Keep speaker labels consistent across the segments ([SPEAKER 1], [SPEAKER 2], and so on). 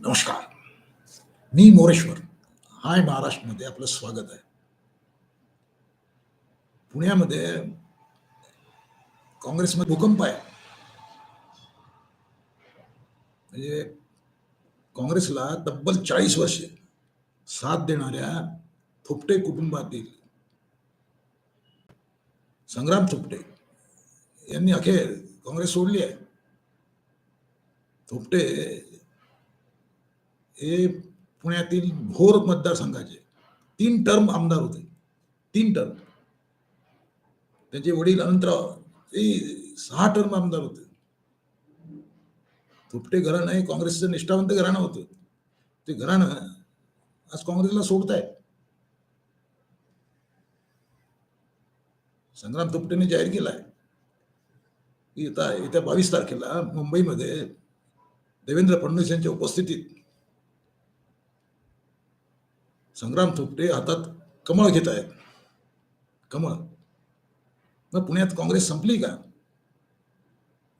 [SPEAKER 1] नमस्कार. मी मोरेश्वर. हाय महाराष्ट्रमध्ये आपलं स्वागत आहे. पुण्यामध्ये काँग्रेसमध्ये भूकंप आहे. म्हणजे काँग्रेसला तब्बल चाळीस वर्षे साथ देणाऱ्या थोपटे कुटुंबातील संग्राम थोपटे यांनी अखेर काँग्रेस सोडली आहे. थोपटे हे पुण्यातील भोर मतदारसंघाचे तीन टर्म आमदार होते. तीन टर्म त्यांचे वडील अनंतराव ते सहा टर्म आमदार होते. थोपटे घराणं हे काँग्रेसचं निष्ठावंत घराणं होतं. ते घराणं आज काँग्रेसला सोडताय संग्राम तुपटेने जाहीर केलाय. की येता येत्या बावीस तारखेला मुंबईमध्ये देवेंद्र फडणवीस यांच्या उपस्थितीत संग्राम थोपटे हातात कमळ घेत आहेत. कमळ. मग पुण्यात काँग्रेस संपली का?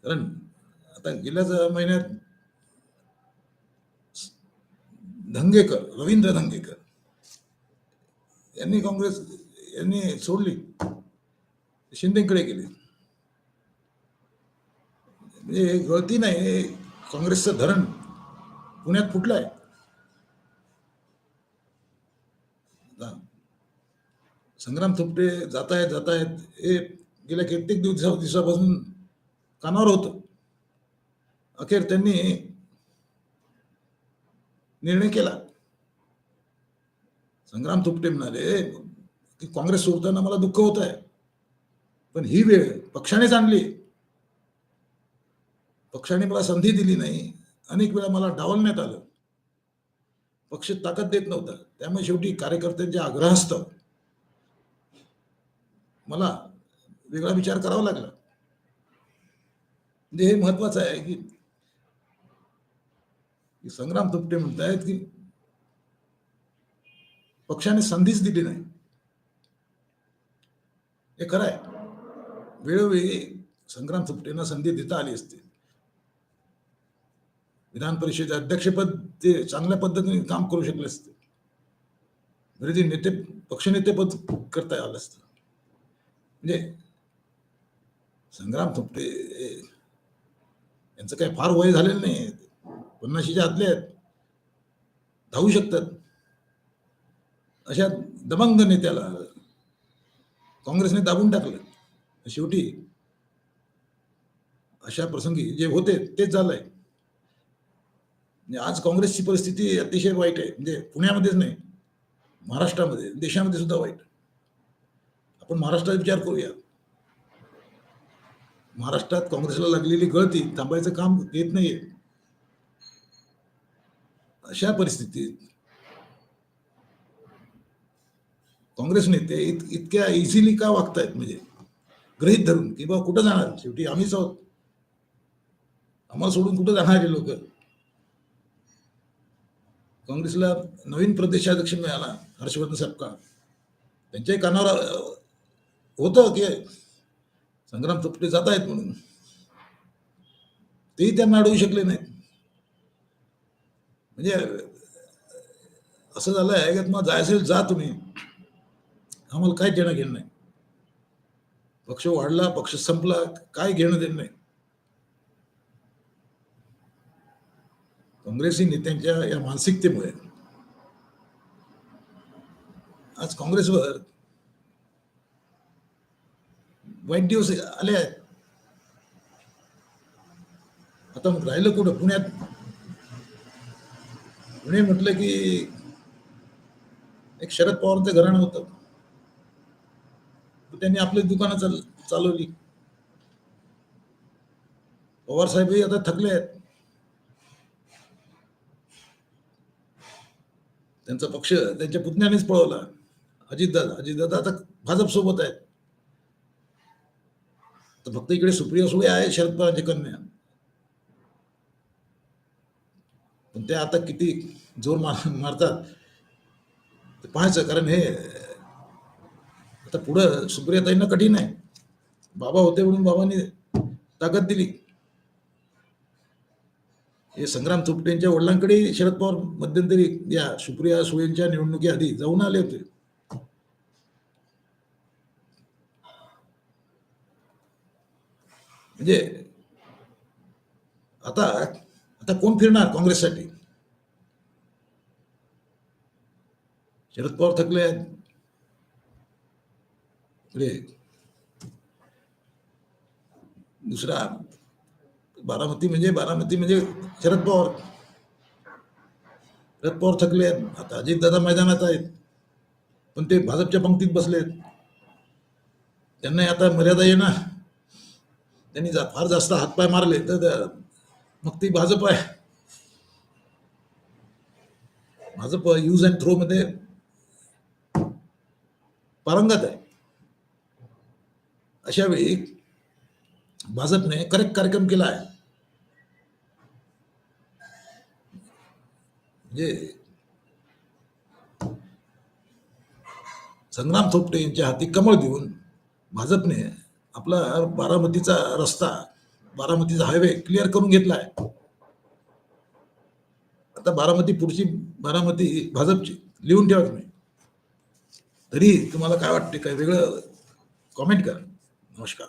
[SPEAKER 1] कारण आता गेल्याच महिन्यात धंगेकर रवींद्र धंगेकर यांनी काँग्रेस यांनी सोडली. शिंदेकडे गेली. म्हणजे गळती नाही हे काँग्रेसचं धरण पुण्यात फुटलं आहे आता संग्राम थोपटे जात आहेत जात आहेत हे गेल्या कित्येक दिवसा दिवसापासून कानावर होतं. अखेर त्यांनी निर्णय केला. संग्राम थोपटे म्हणाले की काँग्रेस सोडताना मला दुःख होत आहे. पण ही वेळ पक्षानेच आणली. पक्षाने मला संधी दिली नाही. अनेक वेळा मला डावलण्यात आलं. पक्ष ताकद देत नव्हता. त्यामुळे शेवटी कार्यकर्त्यांच्या आग्रहास्तव मला वेगळा विचार करावा लागला. म्हणजे हे महत्वाचं आहे की संग्राम थोपटे म्हणतायत की पक्षाने संधीच दिली नाही. हे खरं आहे. वेळोवेळी संग्राम सुपटेंना संधी देता आली असते. विधान परिषदेचे अध्यक्षपद ते चांगल्या पद्धतीने काम करू शकले असते. विरोधी नेते पक्षनेतेपद करता आलं असतं. म्हणजे संग्राम थोपटे यांचं काही फार वय झालेलं नाही. पन्नाशीच्या आतले आहेत. धावू शकतात. अशा दबंग नेत्याला काँग्रेसने दाबून टाकलं. शेवटी अशा प्रसंगी जे होते तेच झालंय. म्हणजे आज काँग्रेसची परिस्थिती अतिशय वाईट आहे. म्हणजे पुण्यामध्येच नाही महाराष्ट्रामध्ये देशामध्ये सुद्धा वाईट. आपण महाराष्ट्रात विचार करूया. महाराष्ट्रात काँग्रेसला लागलेली गळती थांबायचं काम येत नाहीये. अशा परिस्थितीत काँग्रेस नेते इत, इतक्या इझिली का वागतायत? म्हणजे गृहित धरून की बा कुठं जाणार? शेवटी आम्हीच आहोत. आम्हाला सोडून कुठं जाणार हे लोक? काँग्रेसला नवीन प्रदेशाध्यक्ष मिळाला हर्षवर्धन सपकाळ त्यांच्याही कानावर होतं की संग्राम थोपटे जात आहेत म्हणून. तेही त्यांना अडवू शकले नाहीत. म्हणजे असं झालं आहे की मग जाय असेल जा तुम्ही. आम्हाला काय देणं घेणं नाही. पक्ष वाढला पक्ष संपला काय घेणं देणं नाही. काँग्रेसी नेत्यांच्या या मानसिकतेमुळे आज काँग्रेसवर वाईट दिवस आले. आहेत आता मग राहिलं कुठं? पुण्यात. पुणे म्हटलं की एक शरद पवारांचं घराणं होतं. त्यांनी आपली दुकानं चाल चालवली. पवार साहेबही आता थकले आहेत. त्यांचा पक्ष त्यांच्या पुतण्यानेच पळवला. अजितदादा अजितदादा आता भाजप सोबत आहेत. तर फक्त इकडे सुप्रिया सुळे आहे शरद पवारांची कन्या. पण ते आता किती जोर मार मारतात ते पाहायचं कारण हे आता पुढं सुप्रियाताईंना कठीण आहे. बाबा होते म्हणून बाबांनी ताकद दिली. हे संग्राम थोपटेंच्या वडिलांकडे शरद पवार मध्यंतरी या सुप्रिया सुळेंच्या निवडणुकीआधी जाऊन आले होते. म्हणजे आता आता कोण फिरणार काँग्रेससाठी? शरद पवार थकले आहेत. म्हणजे दुसरा बारामती म्हणजे बारामती म्हणजे शरद पवार. शरद पवार थकले आहेत. आता अजित दादा मैदानात आहेत. पण ते भाजपच्या पंक्तीत बसलेत. त्यांना आता मर्यादा येणार. त्यांनी जा फार जास्त हातपाय मारले तर मग ती भाजप आहे. भाजप यूज अँड थ्रो मध्ये पारंगत आहे. अशा वेळी भाजपने करेक्ट कार्यक्रम केला आहे. म्हणजे संग्राम थोपटे यांच्या हाती कमळ देऊन भाजपने आपला बारामतीचा रस्ता बारामतीचा हायवे क्लिअर करून घेतला आहे आता बारामती पुढची बारामती भाजपची लिहून ठेवा तुम्ही. तरी तुम्हाला काय वाटते काय वेगळं कॉमेंट करा. नमस्कार.